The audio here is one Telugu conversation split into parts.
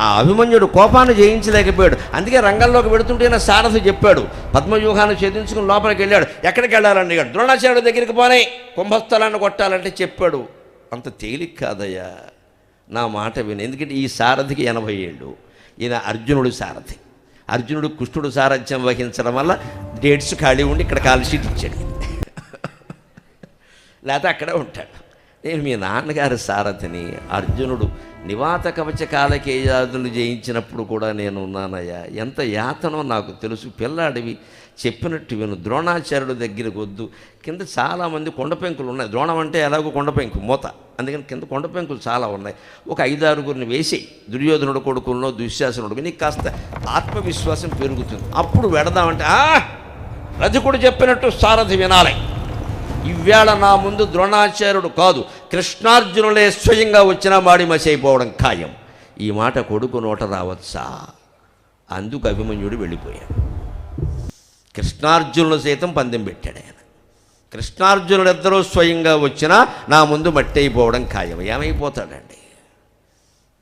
ఆ అభిమన్యుడు కోపాన్ని జయించలేకపోయాడు. అందుకే రంగంలోకి వెడుతుంటేనే సారథి చెప్పాడు. పద్మవ్యూహాన్ని ఛేదించుకుని లోపలికి వెళ్ళాడు. ఎక్కడికి వెళ్ళాలని అడిగాడు ద్రోణాచార్యుడి దగ్గరికి పోనే. కుంభస్థలాన్ని కొట్టాలంటే చెప్పాడు. అంత తేలిక కాదయ్యా. నా మాట విని. ఎందుకంటే ఈ సారథికి ఎనభై ఏళ్ళు. ఈయన అర్జునుడు సారథి. అర్జునుడు కృష్ణుడు సారథ్యం వహించడం వల్ల డేట్స్ ఖాళీ ఉండి ఇక్కడ కాల్ షీట్ ఇచ్చాడు. లేకపోతే అక్కడే ఉంటాడు. నేను మీ నాన్నగారి సారథిని అర్జునుడు నివాత కవచ కాలకేయాదులు జయించినప్పుడు కూడా నేను ఉన్నానయ్యా ఎంత యాతనో నాకు తెలుసు. పిల్లాడివి చెప్పినట్టు విను. ద్రోణాచార్యుడు దగ్గరికి వద్దు. కింద చాలామంది కొండ పెంకులు ఉన్నాయి. ద్రోణం అంటే ఎలాగో కొండ పెంకు మూత. అందుకని కింద కొండ పెంకులు చాలా ఉన్నాయి. ఒక ఐదారుగురిని వేసి దుర్యోధనుడు కొడుకుల్లో దుశ్శాసనుడు నీకు కాస్త ఆత్మవిశ్వాసం పెరుగుతుంది. అప్పుడు వెడదామంటే "ఆ, రజకుడు చెప్పినట్టు సారథి వినాలి. ఇవాళ నా ముందు ద్రోణాచార్యుడు కాదు కృష్ణార్జునులే స్వయంగా వచ్చినా మాడి మసైపోవడం ఖాయం. ఈ మాట కొడుకు నోట రావచ్చా? అందుకు అభిమన్యుడు వెళ్ళిపోయాడు. కృష్ణార్జునులు సైతం పందెం పెట్టాడు ఆయన. కృష్ణార్జునుడిద్దరూ స్వయంగా వచ్చినా నా ముందు మట్టి అయిపోవడం ఖాయం. ఏమైపోతాడండి?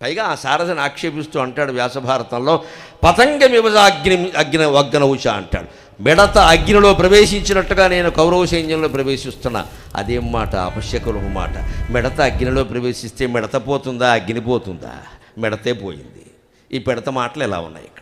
పైగా ఆ సారథిని ఆక్షేపిస్తూ అంటాడు వ్యాసభారతంలో పతంగ విభజ అగ్ని అగ్ని అగ్నవుచ అంటాడు. మిడత అగ్నిలో ప్రవేశించినట్టుగా నేను కౌరవ సైన్యంలో ప్రవేశిస్తున్నా. అదేం మాట అపశ్యకుల మాట. మిడత అగ్నిలో ప్రవేశిస్తే మిడత పోతుందా అగ్ని పోతుందా? మిడతే పోయింది. ఈ పిడత మాటలు ఎలా ఉన్నాయి ఇక్కడ?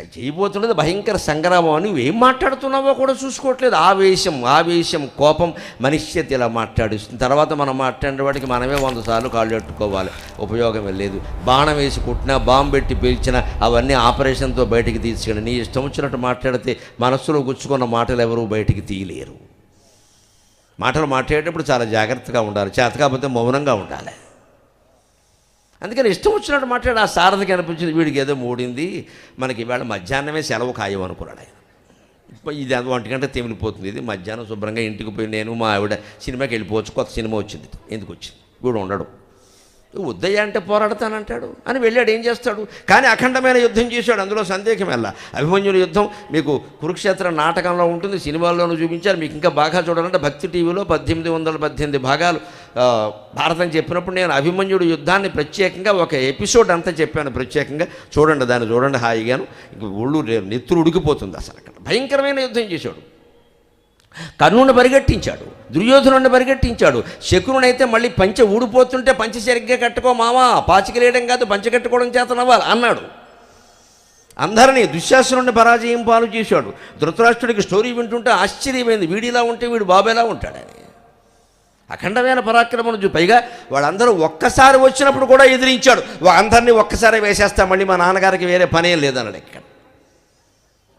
చేయబోతున్నది భయంకర సంగ్రామం అని నువ్వేం మాట్లాడుతున్నావో కూడా చూసుకోవట్లేదు. ఆవేశం ఆవేశం కోపం మనిషి ఇలా మాట్లాడిస్తుంది. తర్వాత మనం మాట్లాడిన వాటికి మనమే వంద సార్లు కాళ్ళు పెట్టుకోవాలి ఉపయోగం లేదు. బాణం వేసి కుట్టినా బాంబు పెట్టి పీల్చినా అవన్నీ ఆపరేషన్తో బయటికి తీసుకెళ్ళి నీ ఇష్టం వచ్చినట్టు మాట్లాడితే మనస్సులో గుచ్చుకున్న మాటలు ఎవరూ బయటికి తీయలేరు. మాటలు మాట్లాడేటప్పుడు చాలా జాగ్రత్తగా ఉండాలి. చేత కాకపోతే మౌనంగా ఉండాలి. అందుకని ఇష్టం వచ్చినట్టు మాట్లాడు. ఆ సారథికి అనిపించింది వీడికి ఏదో మూడింది. మనకి ఇవాళ మధ్యాహ్నమే సెలవు ఖాయం అనుకున్నాడు ఆయన. ఇది ఒంటి గంట తెమిలిపోతుంది. ఇది మధ్యాహ్నం శుభ్రంగా ఇంటికి పోయి నేను మా ఆవిడ సినిమాకి వెళ్ళిపోవచ్చు. కొత్త సినిమా వచ్చింది. ఎందుకు వచ్చింది? వీడు ఉండడు. ఉద్దయ్య అంటే పోరాడతానంటాడు అని వెళ్ళాడు ఏం చేస్తాడు? కానీ అఖండమైన యుద్ధం చేశాడు. అందులో సందేహం వెళ్ళా అభిమన్యుల యుద్ధం మీకు కురుక్షేత్ర నాటకంలో ఉంటుంది సినిమాల్లోనూ చూపించారు. మీకు ఇంకా బాగా చూడాలంటే భక్తి టీవీలో పద్దెనిమిది వందల పద్దెనిమిది భాగాలు భారతం చెప్పినప్పుడు నేను అభిమన్యుడు యుద్ధాన్ని ప్రత్యేకంగా ఒక ఎపిసోడ్ అంతా చెప్పాను ప్రత్యేకంగా. చూడండి దాన్ని చూడండి హాయిగాను. ఒళ్ళు నెత్తులు ఉడికిపోతుంది అసలు అక్కడ. భయంకరమైన యుద్ధం చేశాడు. కర్ణుని పరిగెట్టించాడు దుర్యోధనుడిని పరిగెట్టించాడు. శకునుడైతే మళ్ళీ పంచె ఊడిపోతుంటే పంచ సరిగ్గా కట్టుకో మామా పాచికలేయడం కాదు పంచె కట్టుకోవడం చేతనవ్వాలి అన్నాడు. అందరినీ దుశ్శాసనుడిని పరాజయం పాలు చేశాడు. ధృతరాష్ట్రుడికి స్టోరీ వింటుంటే ఆశ్చర్యమైంది. వీడిలా ఉంటే వీడు బాబేలా ఉంటాడని. అఖండమైన పరాక్రమం నుంచి పైగా వాళ్ళందరూ ఒక్కసారి వచ్చినప్పుడు కూడా ఎదిరించాడు. అందరినీ ఒక్కసారి వేసేస్తా మళ్ళీ మా నాన్నగారికి వేరే పనేం లేదన్నాడు ఇక్కడ.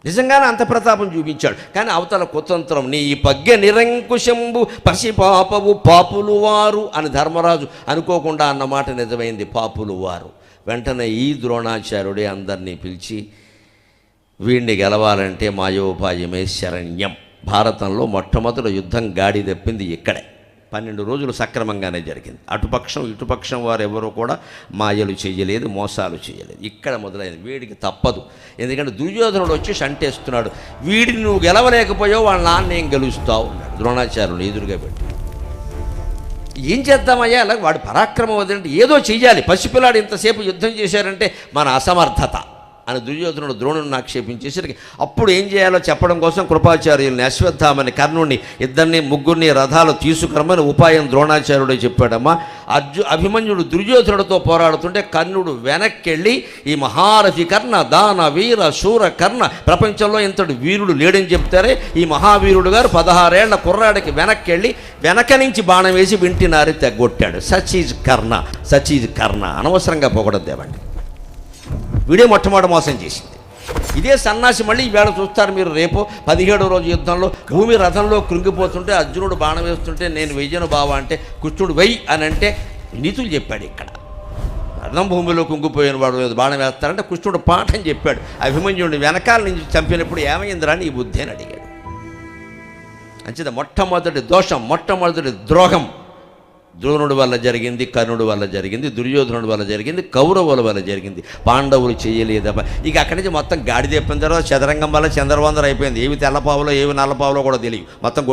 నిజంగానే అంత ప్రతాపం చూపించాడు. కానీ అవతల కుతంత్రం నీ ఈ పగ్గె నిరంకుశంబు పసిపాపవు పాపులు వారు అని ధర్మరాజు అనుకోకుండా అన్నమాట నిజమైంది పాపులు వారు. వెంటనే ఈ ద్రోణాచార్యుడే అందరినీ పిలిచి వీడిని గెలవాలంటే మాయోపాయమే శరణ్యం. భారతంలో మొట్టమొదటి యుద్ధం గాడి తప్పింది ఇక్కడే. పన్నెండు రోజులు సక్రమంగానే జరిగింది. అటుపక్షం ఇటుపక్షం వారు ఎవరు కూడా మాయలు చేయలేదు మోసాలు చేయలేదు. ఇక్కడ మొదలైంది. వీడికి తప్పదు. ఎందుకంటే దుర్యోధనుడు వచ్చి షంటేస్తున్నాడు. వీడిని నువ్వు గెలవలేకపోయావు వాళ్ళ నాన్న ఏం గెలుస్తావు ఉన్నాడు ద్రోణాచార్యులు ఎదురుగా పెట్టి ఏం చేద్దామయ్యా? అలా వాడు పరాక్రమం వదిలింటే ఏదో చెయ్యాలి. పసిపిల్లాడు ఇంతసేపు యుద్ధం చేశారంటే మన అసమర్థత. అని దుర్యోధనుడు ద్రోణుని ఆక్షేపించేసరికి అప్పుడు ఏం చేయాలో చెప్పడం కోసం కృపాచార్యుల్ని అశ్వత్థామని కర్ణుడిని ఇద్దరిని ముగ్గురిని రథాలు తీసుకురమ్మని ఉపాయం ద్రోణాచార్యుడే చెప్పాడమ్మా. అర్జు అభిమన్యుడు దుర్యోధనుడితో పోరాడుతుంటే కర్ణుడు వెనక్కెళ్ళి ఈ మహారథి కర్ణ దాన వీర శూర కర్ణ ప్రపంచంలో ఇంతటి వీరుడు లేడని చెప్తారే. ఈ మహావీరుడు గారు పదహారేళ్ళ కుర్రాడికి వెనక్కెళ్ళి వెనక నుంచి బాణం వేసి వింటినారి తెగొట్టాడు. సచీజ్ కర్ణ సచీజ్ కర్ణ అనవసరంగా పొగడద్దేవండి వీడే మొట్టమొదటి మోసం చేసింది. ఇదే సన్నాసి మళ్ళీ ఈవేళ చూస్తారు మీరు రేపు పదిహేడో రోజు యుద్ధంలో భూమి రథంలో కృంగిపోతుంటే అర్జునుడు బాణం వేస్తుంటే నేను వెయ్యను బావ అంటే కృష్ణుడు వెయ్యి అని అంటే నీతులు చెప్పాడు ఇక్కడ. రథం భూమిలో కుంగిపోయిన వాడు మీద బాణం వేస్తారంటే కృష్ణుడు పాఠం చెప్పాడు. అభిమన్యుడిని వెనకాల నుంచి చంపినప్పుడు ఏమైందిరా నీ బుద్ధి అని అడిగాడు. అంచేత మొట్టమొదటి దోషం మొట్టమొదటి ద్రోహం ద్రోణుడి వల్ల జరిగింది కర్ణుడి వల్ల జరిగింది దుర్యోధనుడి వల్ల జరిగింది కౌరవుల వల్ల జరిగింది. పాండవులు చేయలేదప్ప ఇక అక్కడి నుంచి మొత్తం గాడి తెప్పిన తర్వాత చదరంగం వల్ల చంద్రవందర అయిపోయింది. ఏవి తెల్లపావులో ఏవి నల్లపావులో కూడా తెలియదు. మొత్తం